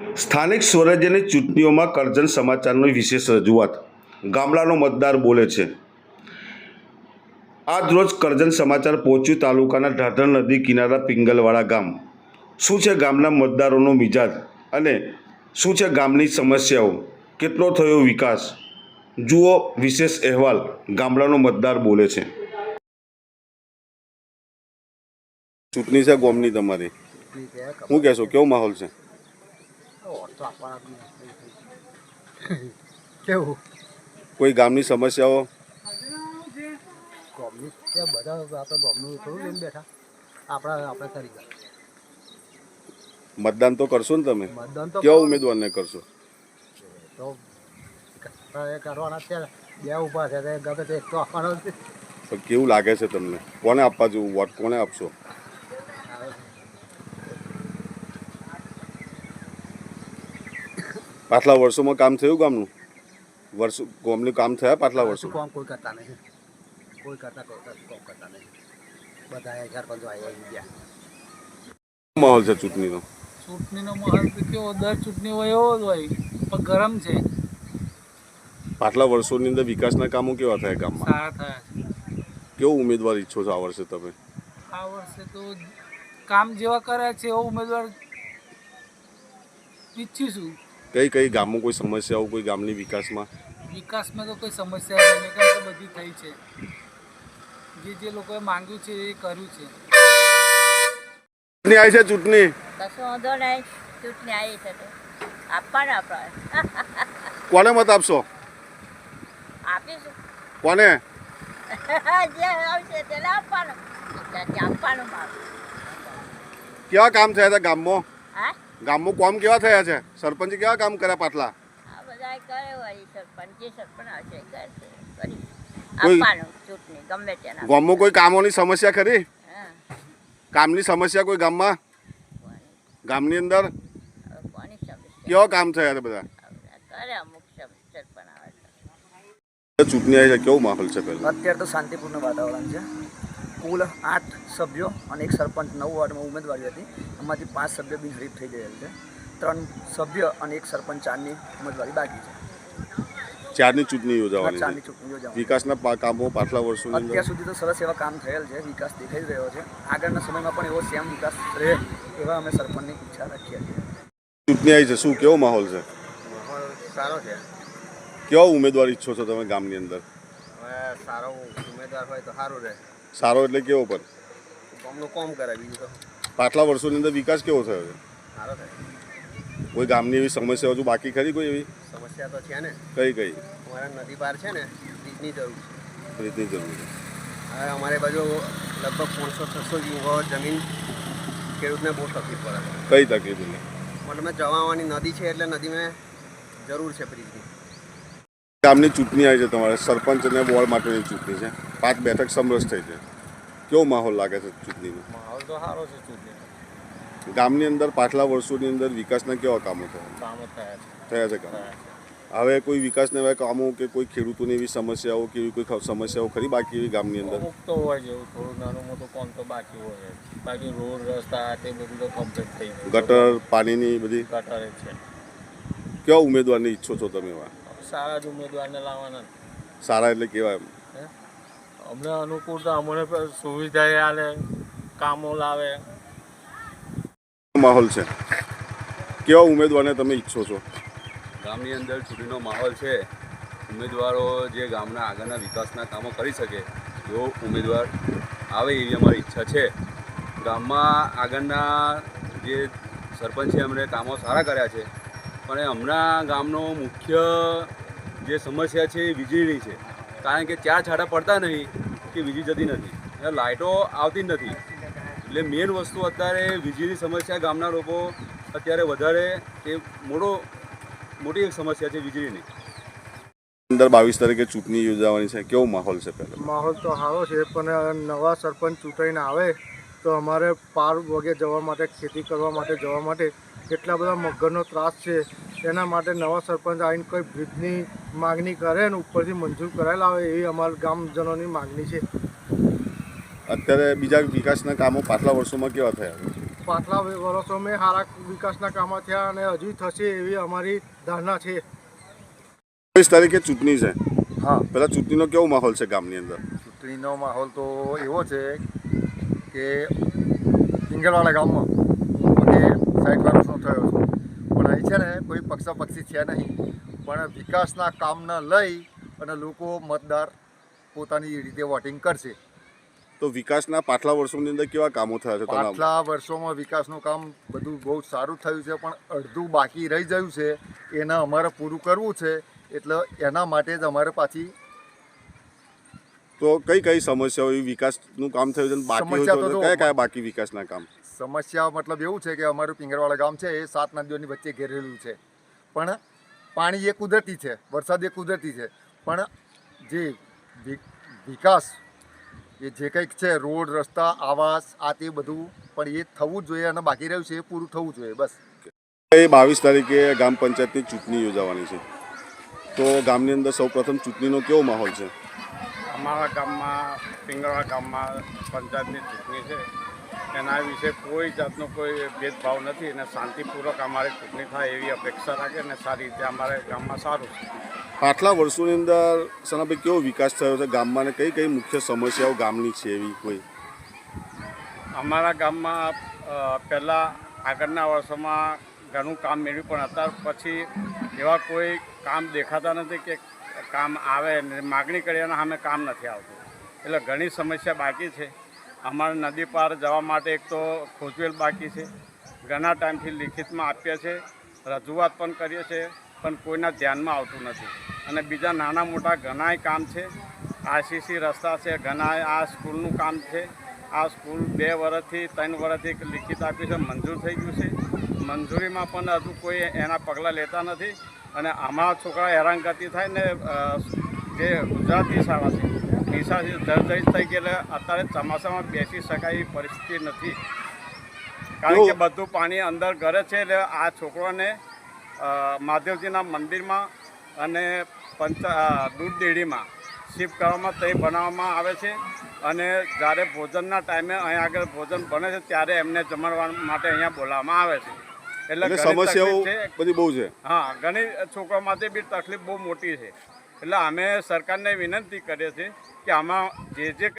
સ્થાનિક સ્વરાજ્યની ચૂંટણીઓમાં કરજણ સમાચારની વિશેષ રજૂઆત. ગામડાનો મતદાર બોલે છે આજ રોજ કરજણ સમાચાર પહોંચ્યું તાલુકાના ઢાઢર નદી કિનારા પિંગલવાડા ગામ. શું છે ગામના મતદારોનો મિજાજ અને શું છે ગામની સમસ્યાઓ? કેટલો થયો વિકાસ? જુઓ વિશેષ અહેવાલ ગામડાનો મતદાર બોલે છે. ચૂંટણી છે ગોમની તમારી. શું કહેશો કેવો માહોલ છે? કેવું? કોઈ ગામની સમસ્યાઓ? ગોમની? કે બધા આપણે ગોમનું થોડું લઈને બેઠા. આપણા આપણે કરી ગયા. મતદાન તો કરશો ને તમે? કેવા ઉમેદવારને કરશો? તો કરવાના છે. બે ઊભા છે ગમે તે એક તો આપવાનો કેવું લાગે છે તમને? કોને આપવા જેવું? વોટ કોને આપશો? પાછલા વર્ષોમાં કામ થયું ગામનું? વર્ષો ગામનું કામ થયા પાછલા વર્ષો? કામ કોઈ કરતા નહીં? કોઈ કરતા કરતા કોમ કરતા નહીં. બધા હજાર પંદર આવી ગયા. માહોલ છે ચૂંટણીનો? ચૂંટણીનો માહોલ તો કેવો? દર ચૂંટણી હોય એવો જ હોય પણ ગરમ છે. પાછલા વર્ષોની અંદર વિકાસના કામો કેવા થયા ગામમાં? સારા થયા કેવો ઉમેદવાર ઈચ્છો છો આ વર્ષે તમે? આ વર્ષે તો કામ જેવા કર્યા છે એવો ઉમેદવાર ઈચ્છીશું કઈ કઈ ગામમાં કોઈ સમસ્યાઓ કોઈ ગામની વિકાસમાં? વિકાસમાં તો કોઈ સમસ્યા કે બધી થઈ છે. જે જે લોકોએ માંગ્યું છે એ કર્યું છે. ચૂંટણી આવી છે ચૂંટણી? કશો વાંધો નહીં. ચૂંટણી આવી છે તો. આપવાના આપણે. કોને મત આપશો? આપીશું. કોને? જે આવશે તેને આપવાનું. આપવાનું કેવા કામ થયા હતા ગામમાં? ગામમાં કામ કેવા થયા છે? સરપંચે કેવા કામ કર્યા તેના ગામમાં કોઈ કામોની સમસ્યા ખરી? કામની સમસ્યા કોઈ ગામમાં? ગામની અંદર? કેવા કામ થયા છે બધા? હવે કરે અમુક સમ- સરપંચ આવે તો ચૂંટણી આવી છે કેવો માહોલ છે અત્યારે તો શાંતિપૂર્ણ વાતાવરણ છે. કુલ આઠ સભ્યો અને એક સરપંચ નવ વોર્ડમાં ઉમેદવારી હતી. એમાંથી પાંચ સભ્ય બિનહરીફ થઈ ગયેલ છે. ત્રણ સભ્ય અને એક સરપંચ ચારની ઉમેદવારી બાકી છે. ચારની ચૂંટણી યોજાવાની ચારની છે ચૂંટણી યોજાવાની વિકાસના કામો પાછલા વર્ષો અત્યાર સુધી તો સરસ એવા કામ થયેલ છે. વિકાસ દેખાઈ રહ્યો છે. આગળના સમયમાં પણ એવો સેમ વિકાસ રહે એવા અમે સરપંચની ઈચ્છા રાખીએ છીએ. ચૂંટણી આવી છે શું કેવો માહોલ છે? માહોલ સારો છે. કેવો ઉમેદવાર ઈચ્છો છો તમે ગામની અંદર? હવે સારો ઉમેદવાર હોય તો સારું રહે. સારો એટલે કેવો પણ? ગામનું કોમ કરે બીજું તો. પાછલા વર્ષોની અંદર વિકાસ કેવો થયો છે? સારો થાય. કોઈ ગામની એવી સમસ્યા હજુ બાકી ખરી કોઈ એવી? સમસ્યા તો છે ને. કઈ કઈ? અમારા નદી પાર છે ને બ્રિજની જરૂર છે. બ્રિજની જરૂર છે. હવે અમારે બાજુ લગભગ પાંચસો છસો વીઘો જમીન ખેડૂતને બહુ તકલીફ પડે. કઈ તકલીફ? નહીં મતલબ જવા આવવાની નદી છે એટલે નદીમાં જરૂર છે બ્રિજની. ગામની ચૂંટણી આવી છે તમારે. સરપંચ અને વોર્ડ માટેની ચૂંટણી છે. પાંચ બેઠક સમરસ થઈ છે. કેવો માહોલ લાગે છે ચૂંટણીનો માહોલ તો સારો છે ચૂંટણી ગામની અંદર પાછલા વર્ષોની અંદર વિકાસના કેવા કામો થયા? કામો થયા થયા છે કામ? હવે કોઈ વિકાસના એવા કામો કે કોઈ ખેડૂતોની એવી સમસ્યાઓ કે એવી કોઈ સમસ્યાઓ ખરી બાકી એવી ગામની અંદર? તો હોય છે થોડું નાનું મોટું કામ તો બાકી હોય બાકી રોડ રસ્તા તે બધું તો કમ્પ્લીટ થઈ ગટર પાણીની બધી? ગટર છે. કેવા ઉમેદવારની ઈચ્છો છો તમે એવા? સારા જ ઉમેદવારને લાવવાના. સારા એટલે કેવા એમ? હે? અમને અનુકૂળતા અમને પણ સુવિધા આવે કામો લાવે. માહોલ છે. કેવા ઉમેદવારને તમે ઈચ્છો છો? ગામની અંદર ચૂંટણીનો માહોલ છે. ઉમેદવારો જે ગામના આગળના વિકાસના કામો કરી શકે એવો ઉમેદવાર આવે એવી અમારી ઈચ્છા છે. ગામમાં આગળના જે સરપંચ છે એમણે કામો સારા કર્યા છે. પણ હમણાં ગામનો મુખ્ય જે સમસ્યા છે એ વીજળીની છે. કારણ કે ચાર છાંટા પડતા નહીં કે વીજળી જતી નથી. અને લાઇટો આવતી જ નથી. એટલે મેઇન વસ્તુ અત્યારે વીજળીની સમસ્યા ગામના લોકો અત્યારે વધારે એ મોટો મોટી એક સમસ્યા છે વીજળીની. અંદર બાવીસ તારીખે ચૂંટણી યોજાવાની છે. કેવો માહોલ છે પહેલાં? માહોલ તો સારો છે પણ નવા સરપંચ ચૂંટાઈને આવે તો અમારે પાર વગે જવા માટે ખેતી કરવા માટે જવા માટે કેટલા બધા મગરનો ત્રાસ છે. એના માટે નવા સરપંચ આવીને કોઈ બ્રિજની માગણી કરે ને ઉપરથી મંજૂર કરાયેલા આવે એવી અમારા ગામજનોની માગણી છે. અત્યારે બીજા વિકાસના કામો પાછલા વર્ષોમાં કેવા થયા? પાછલા વર્ષોમાં સારા વિકાસના કામો થયા અને હજુ થશે એવી અમારી ધારણા છે. ચોવીસ તારીખે ચૂંટણી છે. હા. પેલા ચૂંટણીનો કેવો માહોલ છે ગામની અંદર? ચૂંટણીનો માહોલ તો એવો છે કે પિંગલવાડા ગામમાં મને સાઠ વર્ષનો થયો છું પણ અહીં છે ને કોઈ પક્ષાપક્ષી છે નહીં. પણ વિકાસના કામને લઈ અને લોકો મતદાર પોતાની રીતે વોટિંગ કરશે. તો વિકાસના પાછલા વર્ષોની અંદર કેવા કામો થયા છે? પાછલા વર્ષોમાં વિકાસનું કામ બધું બહુ સારું થયું છે પણ અડધું બાકી રહી ગયું છે. એને અમારે પૂરું કરવું છે એટલે એના માટે જ અમારે પાછી તો કઈ કઈ સમસ્યાઓ વિકાસનું કામ થયું છે બાકી કયા કયા બાકી વિકાસના કામ? સમસ્યા મતલબ એવું છે કે અમારું પિંગરવાળા ગામ છે એ સાત નદીઓની વચ્ચે ઘેરેલું છે. પણ પાણી એ કુદરતી છે વરસાદ એ કુદરતી છે. પણ જે વિકાસ એ જે કંઈક છે રોડ રસ્તા આવાસ આ તે બધું પણ એ થવું જ જોઈએ અને બાકી રહ્યું છે એ પૂરું થવું જોઈએ બસ. એ બાવીસ તારીખે ગામ પંચાયતની ચૂંટણી યોજાવાની છે. તો ગામની અંદર સૌપ્રથમ ચૂંટણીનો કેવો માહોલ છે? અમારા ગામમાં પિંગળા ગામમાં પંચાયતની ચૂંટણી છે. એના વિશે કોઈ જાતનો કોઈ ભેદભાવ નથી અને શાંતિપૂર્વક અમારી ચૂંટણી થાય એવી અપેક્ષા રાખે અને સારી રીતે અમારે ગામમાં સારું છે. પાછલા વર્ષોની અંદર સનાભાઈ કેવો વિકાસ થયો છે? ગામમાં અને કઈ કઈ મુખ્ય સમસ્યાઓ ગામની છે એવી કોઈ? અમારા ગામમાં પહેલાં આગળના વર્ષોમાં ઘણું કામ મેળવ્યું પણ અત્યાર પછી એવા કોઈ કામ દેખાતા નથી કે કામ આવે ને માગણી કર્યાના સામે કામ નથી આવતું. એટલે ઘણી સમસ્યા બાકી છે. અમારે નદી પાર જવા માટે એક તો ખોજવેલ બાકી છે. ઘણા ટાઈમથી લિખિતમાં આપીએ છે. રજૂઆત પણ કરીએ છીએ, પણ કોઈના ધ્યાનમાં આવતું નથી. અને બીજા નાના મોટા ઘણાય કામ છે. આરસીસી રસ્તા છે ઘણા આ સ્કૂલનું કામ છે. આ સ્કૂલ બે વર્ષથી ત્રણ વર્ષથી લિખિત આપ્યું છે, મંજૂર થઈ ગયું છે. મંજૂરીમાં પણ હજુ કોઈ એના પગલાં લેતા નથી. અને અમારા છોકરા હેરાનગતિ થાય ને જે ગુજરાતી શાળા છે નિશાથી જર્જરિત થઈ ગયેલા. અત્યારે ચોમાસામાં બેસી શકાય એવી પરિસ્થિતિ નથી. કારણ કે બધું પાણી અંદર ઘરે છે એટલે આ છોકરોને મહાદેવજીના મંદિરમાં અને પંચ દૂધ ડેરીમાં શિફ્ટ કરવામાં તે બનાવવામાં આવે છે. અને જ્યારે ભોજનના ટાઈમે અહીંયા આગળ ભોજન બને છે ત્યારે એમને જમણવા માટે અહીંયા બોલાવવામાં આવે છે. એટલે સમસ્યાઓ બધી બહુ છે. હા ઘણી છોકરા માટે બી તકલીફ બહુ મોટી છે. એટલે અમે સરકારને વિનંતી કરીએ છીએ કે આમાં જે જે